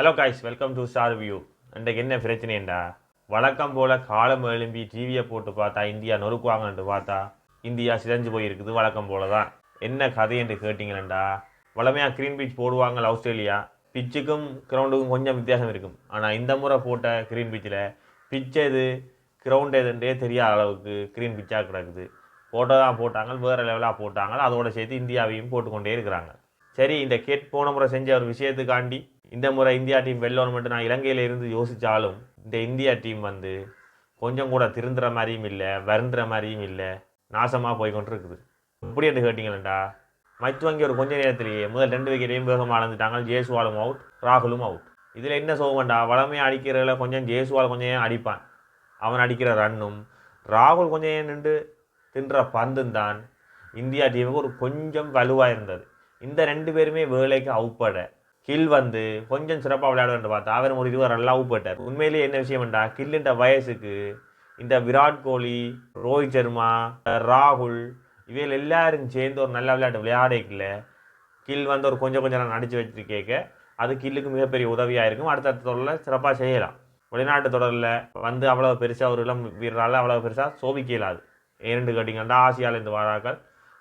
Hello guys welcome to star view இன்றைக்கு என்ன பிரச்சனைண்டா வழக்கம் போல் காலம் எழும்பி டிவியை போட்டு பார்த்தா இந்தியா நொறுக்குவாங்கன்ட்டு பார்த்தா இந்தியா சிதஞ்சு போயிருக்குது வழக்கம் போல தான் என்ன கதை என்று கேட்டிங்களேண்டா வளமையாக க்ரீன் பீச் போடுவாங்க ஆஸ்திரேலியா பிச்சுக்கும் கிரவுண்டுக்கும் கொஞ்சம் வித்தியாசம் இருக்கும். ஆனால் இந்த முறை போட்ட க்ரீன் பீச்சில் பிச் எது கிரவுண்ட் எதுன்றே தெரியாத அளவுக்கு க்ரீன் பிச்சாக கிடக்குது. போட்டோ தான் போட்டாங்க வேறு லெவலாக போட்டாங்க. அதோட சேர்த்து இந்தியாவையும் போட்டுக்கொண்டே இருக்கிறாங்க. சரி இந்த கேட் போன முறை செஞ்ச ஒரு விஷயத்துக்காண்டி இந்த முறை இந்தியா டீம் வெல்லணும் மட்டும் நான் இலங்கையில் இருந்து யோசித்தாலும் இந்த இந்தியா டீம் வந்து கொஞ்சம் கூட திருந்துற மாதிரியும் இல்லை வருந்துற மாதிரியும் இல்லை நாசமாக போய் எப்படி இருக்குது இப்படி என்று மச்சு வங்கி ஒரு கொஞ்ச நேரத்திலேயே முதல் ரெண்டு விக்கெட்டையும் வேகமாக அளந்துட்டாங்க ஜேசுவாலும் அவுட் ராகுலும் அவுட் இதில் என்ன சோகம்டா? வளமையாக அடிக்கிறதில் கொஞ்சம் ஜேசுவால் கொஞ்சம் ஏன் அடிப்பான்? அவன் அடிக்கிற ரன்னும் ராகுல் கொஞ்சம் ஏன் நின்று தின்ற பந்தும் தான் இந்தியா டீமுக்கு ஒரு கொஞ்சம் வலுவாக இருந்தது. இந்த ரெண்டு பேருமே வேலைக்கு அவுப்பட கில் வந்து கொஞ்சம் சிறப்பாக விளையாடுன்னு பார்த்தா அவர் ஒரு இருவர் நல்லா அவுப்பட்டார் உண்மையிலேயே என்ன விஷயம்டா கில்லுன்ற வயசுக்கு இந்த விராட் கோலி ரோஹித் சர்மா ராகுல் இவையில் எல்லாரும் சேர்ந்து ஒரு நல்ல விளையாட்டு விளையாடல கில் வந்து ஒரு கொஞ்சம் கொஞ்சம் நான் அடித்து வச்சுட்டு கேட்க அது கில்லுக்கு மிகப்பெரிய உதவியாக இருக்கும். அடுத்தடுத்த தொடரில் சிறப்பாக செய்யலாம். வெளிநாட்டு தொடரில் வந்து அவ்வளோ பெருசாக ஒரு இளம் வீரரால் அவ்வளோ பெருசாக சோபிக்க இயலாது ஏன்னு கேட்டிங்கன்னா ஆசியாவிலேருந்து வாழாக்கள்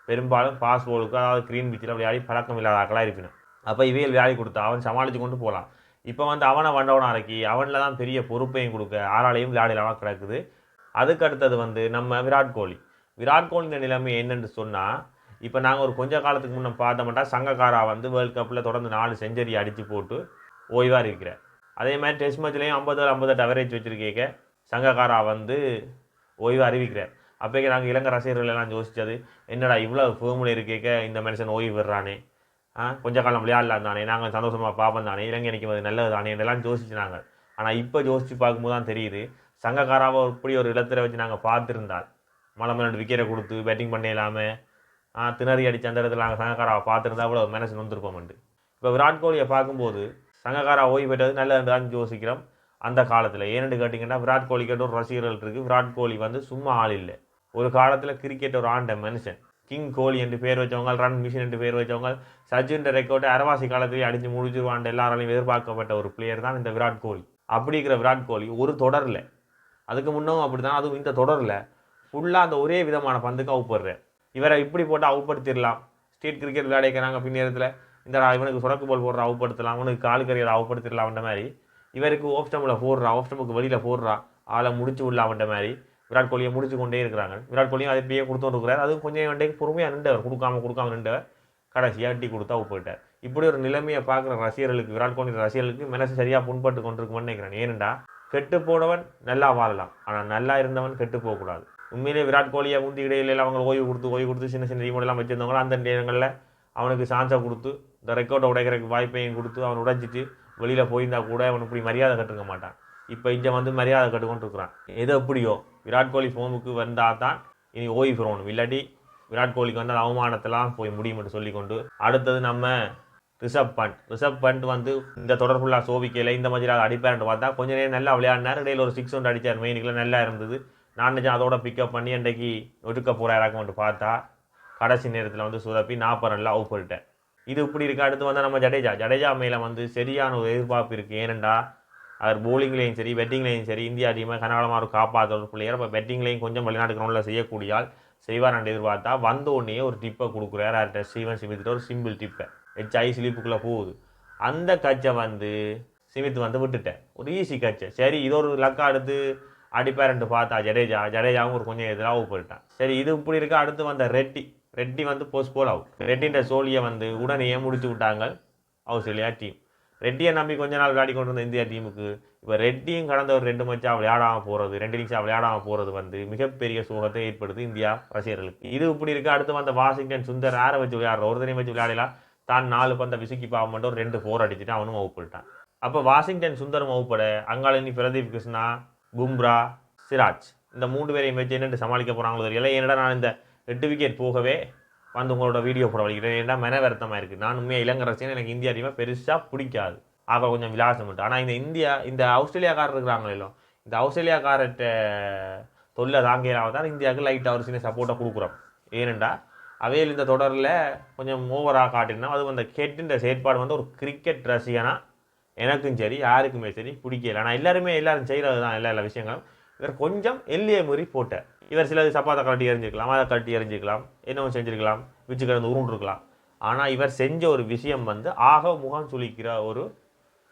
பெரும்பாலும் பாஸ் போலுக்கு அதாவது க்ரீன் பீச்சில் விளையாடி பழக்கம் இல்லாத ஆக்களாக இருக்கணும் அப்போ இவையில் வேலை கொடுத்தா அவன் சமாளித்து கொண்டு போகலாம் இப்போ வந்து அவனை வண்டவனாக இறக்கி அவனில் தான் பெரிய பொறுப்பையும் கொடுக்க ஆறாலையும் விளையாடலாம் கிடக்குது. அதுக்கு அடுத்தது வந்து நம்ம விராட் கோலி. விராட் கோலியின் நிலைமை என்னென்று சொன்னால் இப்போ நாங்கள் ஒரு கொஞ்ச காலத்துக்கு முன்னே பார்த்தோம்னா சங்கக்காரா வந்து வேர்ல்ட் கப்பில் தொடர்ந்து நாலு செஞ்சுரி அடித்து போட்டு ஓய்வாக இருக்கிறேன் அதே மாதிரி டெஸ்ட் மேட்ச்லேயும் ஐம்பது ஐம்பத்தெட்டு அவரேஜ் வச்சுருக்கேக்க சங்கக்காரா வந்து ஓய்வு அறிவிக்கிறார் அப்போக்கே நாங்கள் இளங்க ரசிகர்கள் எல்லாம் யோசிச்சது என்னடா இவ்வளோ ஃபேமில் இருக்கேக்க இந்த மனுஷன் ஓய்வு விடுறானே கொஞ்ச காலம் விளையாடலாம் தானே. நாங்கள் சந்தோஷமாக பார்ப்போம் தானே. இலங்கை நினைக்கும் அது நல்லது தானே இதெல்லாம் யோசிச்சு ஆனால் இப்போ யோசித்து பார்க்கும்போது தான் தெரியுது. சங்கக்காராவை இப்படி ஒரு இடத்துல வச்சு நாங்கள் பார்த்துருந்தால் மலை மேலே விக்கெட்டை கொடுத்து பேட்டிங் பண்ண இல்லாமல் திணறி அடித்த அந்த இடத்துல நாங்கள் சங்கக்காராவை பார்த்துருந்தா அவ்வளோ மனசு வந்திருப்போம்ண்டு இப்போ விராட் கோலியை பார்க்கும்போது சங்கக்காரா ஓய்வு பெற்றது நல்லதுன்னு யோசிக்கிறோம். அந்த காலத்தில். ஏன்னு கேட்டிங்கன்னா விராட் கோலி கேட்ட ஒரு ரசிகர்கள் இருக்குது விராட் கோலி வந்து சும்மா ஆள் இல்லை. ஒரு காலத்தில் கிரிக்கெட் ஒரு ஆண்ட மனுஷன். கிங் கோலி என்று பேர் வச்சவங்க ரன் மிஷின் என்று பேர் வச்சவங்க சச்சின்ற ரெக்கார்டை அரவாசி காலத்திலேயே அடித்து முடிஞ்சிருவான்னு எல்லாராலையும் எதிர்பார்க்கப்பட்ட ஒரு பிளேயர் தான் இந்த விராட் கோலி. அப்படி இருக்கிற விராட் கோலி ஒரு தொடரில். அதுக்கு முன்னவும் அப்படி தான் அதுவும் இந்த தொடரில். ஃபுல்லாக அந்த ஒரே விதமான பந்துக்கு அவுப்படுறேன் இவரை இப்படி போட்டு அவுப்படுத்திடலாம் ஸ்டேட் கிரிக்கெட் விளையாடிக்கிறாங்க பின்னேரத்தில் இந்த இவனுக்கு சுரக்கு பால் போடுற அவுப்படுத்தலாம் அவனுக்கு கால் கரையில் அவுப்படுத்திடலாம் மாதிரி. இவருக்கு ஓஃப் ஸ்டம்பில் போடுறா ஓஃப் ஸ்டம்புக்கு வெளியில் போடுறா. ஆளை முடிச்சு விடலாம்ன்ற மாதிரி. விராட் கோலியை முடிச்சு கொண்டே இருக்கிறாங்க விராட் கோலியும் அதை இப்படியே கொடுத்து இருக்கிறார். அது கொஞ்சம் வேண்டிய பொறுமையாக நின்றவர். கொடுக்காம கொடுக்காம நின்றவர். கடைசியாக அட்டி கொடுத்தா போயிட்டார். இப்படி ஒரு நிலைமையை பார்க்குற ரசிகர்களுக்கு விராட் கோலி ரசிகர்களுக்கு மனசு சரியாக புண்பட்டு கொண்டிருக்குமென்னு நினைக்கிறேன். ஏனெண்டா கெட்டு போனவன் நல்லா வாழலாம். ஆனால் நல்லா இருந்தவன் கெட்டு போகக்கூடாது. உண்மையிலே விராட் கோலியை முந்தி இடையில அவங்க ஓய்வு கொடுத்து ஓய்வு கொடுத்து சின்ன சின்ன ரீமோடெல்லாம் வச்சுருந்தவங்க அந்த நேரங்களில் அவனுக்கு சான்ஸை கொடுத்து இந்த ரெக்கார்டை உடைக்கிறதுக்கு வாய்ப்பையும் கொடுத்து அவன் உடைச்சிட்டு வெளியில் போயிருந்தா கூட அவன் இப்படி மரியாதை கற்றுக்க மாட்டான். இப்போ இங்கே வந்து மரியாதை கட்டுக்கொண்டு இருக்கிறான் எது எப்படியோ விராட் கோலி ஃபோமுக்கு வந்தால் தான் இனி ஓய்வு பெறணும். இல்லாட்டி விராட் கோலிக்கு வந்து அந்த அவமானத்தெல்லாம் போய் முடியும்னு சொல்லிக்கொண்டு அடுத்தது நம்ம ரிஷப் பண்ட் ரிஷப் பண்ட் வந்து இந்த தொடர் ஃபுல்லாக சோபிக்கையில் இந்த மாதிரி அடிப்பார்னு பார்த்தா கொஞ்ச நேரம் நல்லா விளையாடினார். இடையில ஒரு சிக்ஸ் ஒன்று அடித்தார் மெயினுக்குள்ள நல்லா இருந்தது. நான் நிஜம் அதோட பிக்கப் பண்ணி அன்றைக்கு ஒடுக்க போகிறாராக்கம்ட்டு பார்த்தா கடைசி நேரத்தில் வந்து சுதப்பி நாற்பது ரன்ல அவுட் பண்ணிட்டேன் இது இப்படி இருக்கு. அடுத்து வந்து நம்ம ஜடேஜா. ஜடேஜா மேலே வந்து சரியான ஒரு எதிர்பார்ப்பு இருக்குது ஏனெண்டா அவர் போலிங்லேயும் சரி பெட்டிங்லேயும் சரி இந்தியா டீமை கனகாலமாக ஒரு காப்பாற்ற ஒரு பிள்ளையர் இப்போ பெட்டிங்லேயும் கொஞ்சம் வெளிநாட்டு கிரௌண்டில் செய்யக்கூடியால் செய்வார் என்று எதிர்பார்த்தா வந்த உடனே ஒரு டிப்பை கொடுக்குறாரு அவர்கிட்ட ஸ்ரீவன் சிமித்திட்ட ஒரு சிம்பிள் டிப்பை ஹெச்ஐ ஸ்லீப்புக்குள்ளே போகுது. அந்த கச்சை வந்து சிமித் வந்து விட்டுட்டேன் ஒரு ஈஸி கச்சை சரி இது ஒரு லக்கா எடுத்து அடிப்பாருன்ட்டு பார்த்தா ஜடேஜா ஜடேஜாவும் ஒரு கொஞ்சம் எதிராக போயிட்டான். சரி இது இப்படி இருக்க அடுத்து வந்த ரெட்டி. ரெட்டி வந்து போஸ்ட் போல் அவுட் ரெட்டின்ற சோழியை வந்து உடனே முடிச்சு விட்டாங்க அவுஸ்திரேலியா டீம் ரெட்டியை நம்பி கொஞ்ச நாள் விளையாடி கொண்டு வந்த இந்தியா டீமுக்கு இப்போ ரெட்டியும் கடந்த ஒரு ரெண்டு மச்சா விளையாடாமல் போகிறது ரெண்டு நிமிஷம் விளையாடாமல் போகிறது வந்து மிகப்பெரிய சோகத்தை ஏற்படுது இந்தியா ரசிகர்களுக்கு. இது இப்படி இருக்குது அடுத்து வந்த வாஷிங்டன் சுந்தர் யாரை வச்சு விளையாடுற ஒரு ஒருத்தனையும் வச்சு விளையாடலாம் தான் நாலு பந்தை விசுக்கி பாவம் மட்டும் ஒரு ரெண்டு ஃபோர் அடிச்சுட்டு அவனும் அவுப்பிட்டான் அப்போ வாஷிங்டன் சுந்தரம் அவுப்பட அங்காளினி பிரதீப் கிருஷ்ணா பும்ரா சிராஜ். இந்த மூன்று பேரையும் வச்சு என்னென்று சமாளிக்க போகிறாங்களோ தெரியல. ஏன்னா நான் இந்த எட்டு விக்கெட் போகவே வந்து உங்களோட வீடியோ போட வலிக்கிறேன் ஏன்னா மன வருத்தமாக இருக்குது நான் உண்மையாக இளங்கரசியன் எனக்கு இந்தியா டீமை பெருசாக பிடிக்காது. ஆக கொஞ்சம் விலாசம் மட்டும் ஆனால் இந்த இந்தியா இந்த ஆஸ்திரேலியாக்காரர் இருக்கிறாங்களோ இந்த ஆஸ்திரேலியாக்காரர்கிட்ட தொல்லை தாங்கிறாக தான் இந்தியாவுக்கு லைட்டாக ஒரு சின்ன சப்போர்ட்டை கொடுக்குறோம். ஏனெண்டா அவையில் இந்த தொடரில் கொஞ்சம் ஓவராக காட்டினா அது அந்த கெட்டின்ற செயற்பாடு வந்து ஒரு கிரிக்கெட் ரசிகனா எனக்கும் சரி யாருக்குமே சரி பிடிக்கல. ஆனால் எல்லாருமே எல்லாரும் செய்கிறது தான் எல்லா எல்லா விஷயங்களும். இவர் கொஞ்சம் எல்லையை மீறி போட்டார். இவர் சிலது சப்பாத்தை கழட்டி எரிஞ்சிருக்கலாம் அதை கழட்டி எரிஞ்சிருக்கலாம் என்னவும் செஞ்சிருக்கலாம் விச்சு கிடந்து உருண்டிருக்கலாம். ஆனால் இவர் செஞ்ச ஒரு விஷயம் வந்து ஆக முகம் சுளிக்கிற ஒரு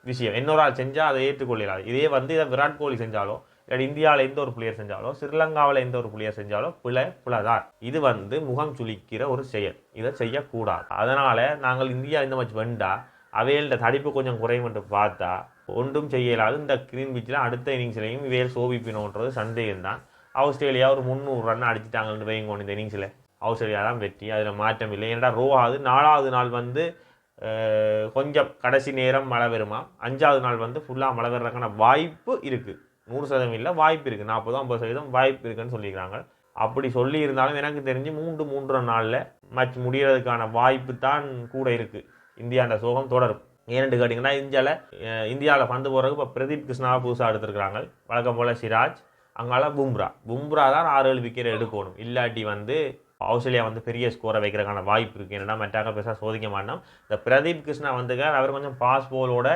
விஷயம். இன்னொரு ஆள் செஞ்சால் அதை ஏற்றுக்கொள்ளலாம் இதே வந்து இதை விராட் கோலி செஞ்சாலோ இல்லை இந்தியாவில் எந்த ஒரு பிளேயர் செஞ்சாலோ ஸ்ரீலங்காவில் எந்த ஒரு பிளேயர் செஞ்சாலோ பிழை பிழைதான் இது வந்து முகம் சுளிக்கிற ஒரு செயல். இதை செய்யக்கூடாது. அதனால் நாங்கள் இந்தியா இந்த மாதிரி வெண்டா அவையோட தடிப்பு கொஞ்சம் குறையும் பார்த்தா ஒன்றும் செய்யலாது. இந்த கிரீன் பீச்சில் அடுத்த இன்னிங்ஸ்லையும் இவையில் சோபிப்பினோன்றது சந்தேகம் தான் ஆஸ்திரேலியா ஒரு முந்நூறு ரன் அடிச்சிட்டாங்கன்னு வைங்க இந்த இன்னிங்ஸில் ஆஸ்திரேலியா தான் வெற்றி அதில் மாற்றம் இல்லை. ஏன்னா ஆகுது. நாலாவது நாள் வந்து கொஞ்சம் கடைசி நேரம் மழை வருமா அஞ்சாவது நாள் வந்து ஃபுல்லாக மழை வர்றதுக்கான வாய்ப்பு இருக்குது நூறு சதவீதம் இல்லை வாய்ப்பு இருக்குது நாற்பது ஐம்பது சதவீதம் வாய்ப்பு இருக்குன்னு சொல்லியிருக்காங்க அப்படி சொல்லி இருந்தாலும் எனக்கு தெரிஞ்சு மூன்று மூன்றரை நாளில் மேட்ச் முடிகிறதுக்கான வாய்ப்பு தான் கூட இருக்குது இந்தியாண்ட சோகம் தொடரும். ஏன்னு கேட்டிங்கன்னா இந்தியாவில் இந்தியாவில் பந்து போகிறதுக்கு இப்போ பிரதீப் கிருஷ்ணாவை புதுசாக எடுத்துருக்கிறாங்க. வழக்கம் போல் சிராஜ் அங்கால பும்ரா. பும்ரா தான் ஆறு ஏழு விக்கெட் எடுக்கணும். இல்லாட்டி வந்து ஆஸ்திரேலியா வந்து பெரிய ஸ்கோரை வைக்கிறதுக்கான வாய்ப்பு இருக்குது என்னடா மெட்டாக பெருசாக சோதிக்க மாட்டோம். இந்த பிரதீப் கிருஷ்ணா வந்துக்கார் அவர் கொஞ்சம் பாஸ் போலோட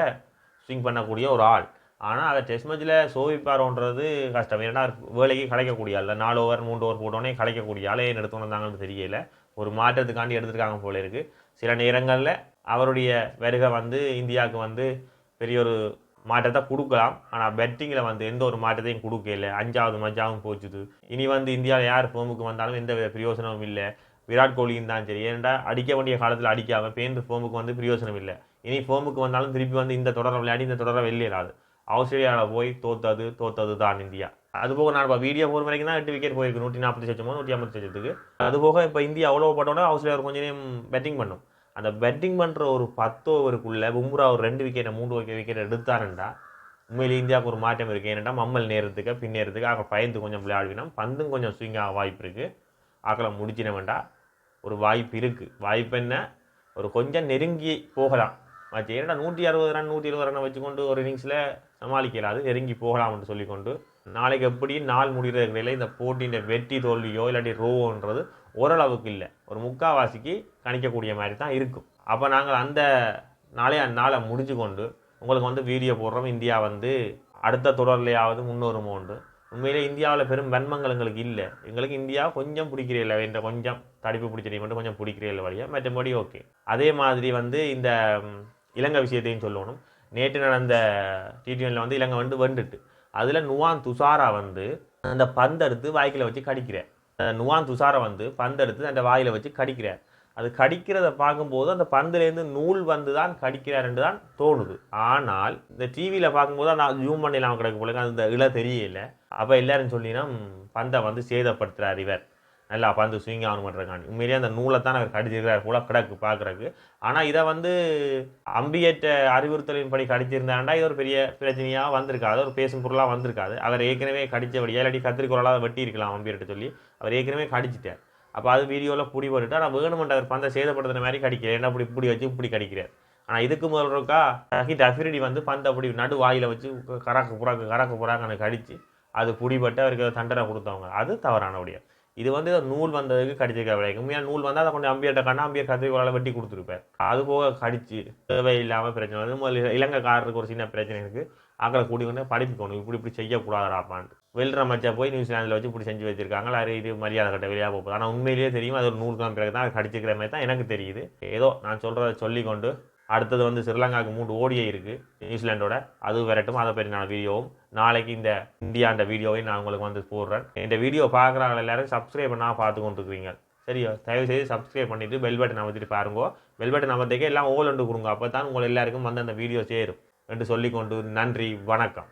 ஸ்விங் பண்ணக்கூடிய ஒரு ஆள். ஆனால் அதை டெஸ்ட் மேட்ச்சில் சோதிப்பாரோன்றது கஷ்டம். ஏன்னா வேலைக்கு கலைக்கக்கூடிய ஆள். நாலு ஓவர் மூன்று ஓவர் போட்டோன்னே கலைக்கக்கூடிய ஆளே ஏன் எடுத்து வந்தாங்கன்னு தெரியல. ஒரு மாற்றத்துக்காண்டி எடுத்திருக்காங்க போல இருக்குது சில நேரங்களில் அவருடைய வருகை வந்து இந்தியாவுக்கு வந்து பெரிய ஒரு மாற்றத்தை கொடுக்கலாம். ஆனால் பெட்டிங்கில் வந்து எந்த ஒரு மாற்றத்தையும் கொடுக்கல. அஞ்சாவது மஜாவும் போச்சுது. இனி வந்து இந்தியாவில் யார் ஃபோமுக்கு வந்தாலும் எந்த வித பிரயோசனமும் இல்லை. விராட் கோலியும் தான் சரி. ஏன்டா அடிக்க வேண்டிய காலத்தில் அடிக்காமல் பேருந்து ஃபோமுக்கு வந்து பிரயோசனம் இல்லை. இனி ஃபோமுக்கு வந்தாலும் திருப்பி வந்து இந்த தொடரை விளையாடி இந்த தொடரை வெளியேறாது ஆஸ்திரேலியாவில் போய் தோத்தது தோத்தது தான் இந்தியா. அதுபோக நான் இப்போ வீடியோ போகிற வரைக்கும் தான் எட்டு விக்கெட் போயிருக்கு. நூற்றி நாற்பத்தி லட்சமோ நூற்றி ஐம்பத்தி லட்சத்துக்கு. அதுபோக இப்போ இந்தியா அவ்வளோ பட்டோட ஆஸ்திரேலியா கொஞ்சம் நேரம் பேட்டிங் பண்ணும். அந்த பேட்டிங் பண்ணுற ஒரு பத்து ஓவருக்குள்ளே பும்ரா ஒரு ரெண்டு விக்கெட்டை மூன்று விக்கெட் விக்கெட் எடுத்தாருண்டா. உண்மையில் இந்தியாவுக்கு ஒரு மாற்றம் இருக்குது ஏன்னா மம்மல் நேரத்துக்கு பின்னேறதுக்கு ஆக பயந்து கொஞ்சம் விளையாடுவினா பந்தும் கொஞ்சம் ஸ்விங் ஆக வாய்ப்பு இருக்குது ஆக்களை முடிச்சினவேண்டா ஒரு வாய்ப்பு இருக்குது வாய்ப்பு என்ன? ஒரு கொஞ்சம் நெருங்கி போகலாம். மற்ற ஏன்னா நூற்றி அறுபது ரன் நூற்றி இருபது ரன்னை வச்சுக்கொண்டு ஒரு இன்னிங்ஸில் சமாளிக்கலாது நெருங்கி போகலாம்னு சொல்லிக்கொண்டு நாளைக்கு எப்படி நாள் முடிகிற இடையில இந்த போட்டியின் வெற்றி தோல்வியோ இல்லாட்டி ரோவோன்றது ஓரளவுக்கு இல்லை. ஒரு முக்காவாசிக்கு கணிக்கக்கூடிய மாதிரி தான் இருக்கும். அப்போ நாங்கள் அந்த நாளைய நாளை முடிஞ்சு கொண்டு உங்களுக்கு வந்து வீடியோ போடுறோம். இந்தியா வந்து அடுத்த தொடர்லையாவது முன்னோருமோன்று உண்மையிலே இந்தியாவில் பெரும் வன்மங்கள் எங்களுக்கு இல்லை. எங்களுக்கு இந்தியா கொஞ்சம் பிடிக்கிறீல்ல என்ற கொஞ்சம் தடிப்பு பிடிச்சதை மட்டும் கொஞ்சம் பிடிக்கிறீல்ல வழியாக மற்றபடி ஓகே. அதே மாதிரி வந்து இந்த இலங்கை விஷயத்தையும் சொல்லணும். நேற்று நடந்த டி வந்து இலங்கை வந்து வந்துட்டு அதில் நுவான் துசாரா வந்து அந்த பந்தெடுத்து வாய்க்கில் வச்சு கடிக்கிறார். நுவான் துஷாரை வந்து பந்தெடுத்து அந்த வாயில் வச்சு கடிக்கிறார். அது கடிக்கிறத பார்க்கும்போது அந்த பந்துலேருந்து நூல் வந்து தான் கடிக்கிறாருன்னு தான் தோணுது. ஆனால் இந்த டிவியில் பார்க்கும்போது நான் ஜூம் பண்ணிலாம் கிடக்கு போல அந்த இழ தெரியல. அப்போ எல்லாரும் சொல்லினா பந்தை வந்து சேதப்படுத்துகிறார் இவர். நல்லா பந்து ஸ்விங் ஆகணும் பண்ணுறக்காண்டி உண்மையிலேயே அந்த நூலை தான் அவர் கடிச்சிருக்கிறார் போல கிடக்கு பார்க்குறக்கு ஆனால் இதை வந்து அம்பியற்ற அறிவுறுத்தலின்படி கடிச்சிருந்தாண்டா இது ஒரு பெரிய பிரச்சனையாக வந்திருக்காது ஒரு பேசும் பொருளாக வந்திருக்காது. அவர் ஏற்கனவே கடித்தபடியாக இல்லாட்டி கத்திரிக்கோளாக வெட்டி இருக்கலாம் அம்பியர்கிட்ட சொல்லி. அவர் ஏற்கனவே கடிச்சிட்டார். அப்போ அது வீடியோவில் பிடி போட்டுட்டு ஆனால் வேணுமென்ற அவர் பந்தை சேதப்படுத்துன மாதிரி கடிக்கிறார் என்ன இப்படி இப்படி வச்சு இப்படி கடிக்கிறார்? ஆனால் இதுக்கு முதல் இருக்கா ஹிட் அஃபிரிடி வந்து பந்தை அப்படி நடு வாயில் வச்சு கறக்கு புறாக்கு கராக்கு புறாக்கு கடிச்சு அது புடிபட்டு அவருக்கு தண்டனை கொடுத்தவங்க. அது தவறான முடியாது இது வந்து நூல் வந்ததுக்கு கடிச்சிருக்க விளையாட்டு உண்மையாக நூல் வந்தால் அதை கொஞ்சம் அம்பியர்கிட்ட கண்ணா அம்பியர் கத்திரிக்கோளால் வெட்டி கொடுத்துருப்பார் அது போக கடிச்சு தேவையில்லாமல் பிரச்சனை வந்து முதல்ல இலங்கைக்காரருக்கு ஒரு சின்ன பிரச்சனை இருக்குது ஆக்களை கூடி கொண்டு படிப்புக்கணும் இப்படி இப்படி செய்யக்கூடாதாப்பான்ட்டு வெல்ற மச்சா போய் நியூசிலாந்தில் வச்சு இப்படி செஞ்சு வச்சுருக்காங்க அது இது மரியாதை கட்ட வெளியாக போகுது. ஆனால் உண்மையிலேயே தெரியும் அது ஒரு நூறு கிலோ பிறகு தான் அது கடிச்சிக்கிற மாதிரி தான் எனக்கு தெரியுது. ஏதோ நான் சொல்கிறத சொல்லிக்கொண்டு அடுத்தது வந்து ஸ்ரீலங்காவுக்கு மூன்று ஓடியே இருக்குது நியூசிலாண்டோட அது வரட்டும். அதை பற்றி நான் வீடியோவும் நாளைக்கு இந்த இந்தியாண்ட வீடியோவையும் நான் உங்களுக்கு வந்து போடுறேன். இந்த வீடியோ பார்க்குறவங்க எல்லாரும் சப்ஸ்கிரைப் பண்ணால் பார்த்து கொண்டுருக்கீங்க சரியா? தயவு செய்து சப்ஸ்கிரைப் பண்ணிவிட்டு பெல் பட்டன் அமைச்சிட்டு பாருங்க. பெல் பட்டன் அமைத்தேக்க எல்லாம் ஓல் கொடுங்க. அப்போ தான் உங்கள் எல்லாருக்கும் வந்து அந்த வீடியோ சேரும். என்று சொல்லிக்கொண்டு நன்றி வணக்கம்.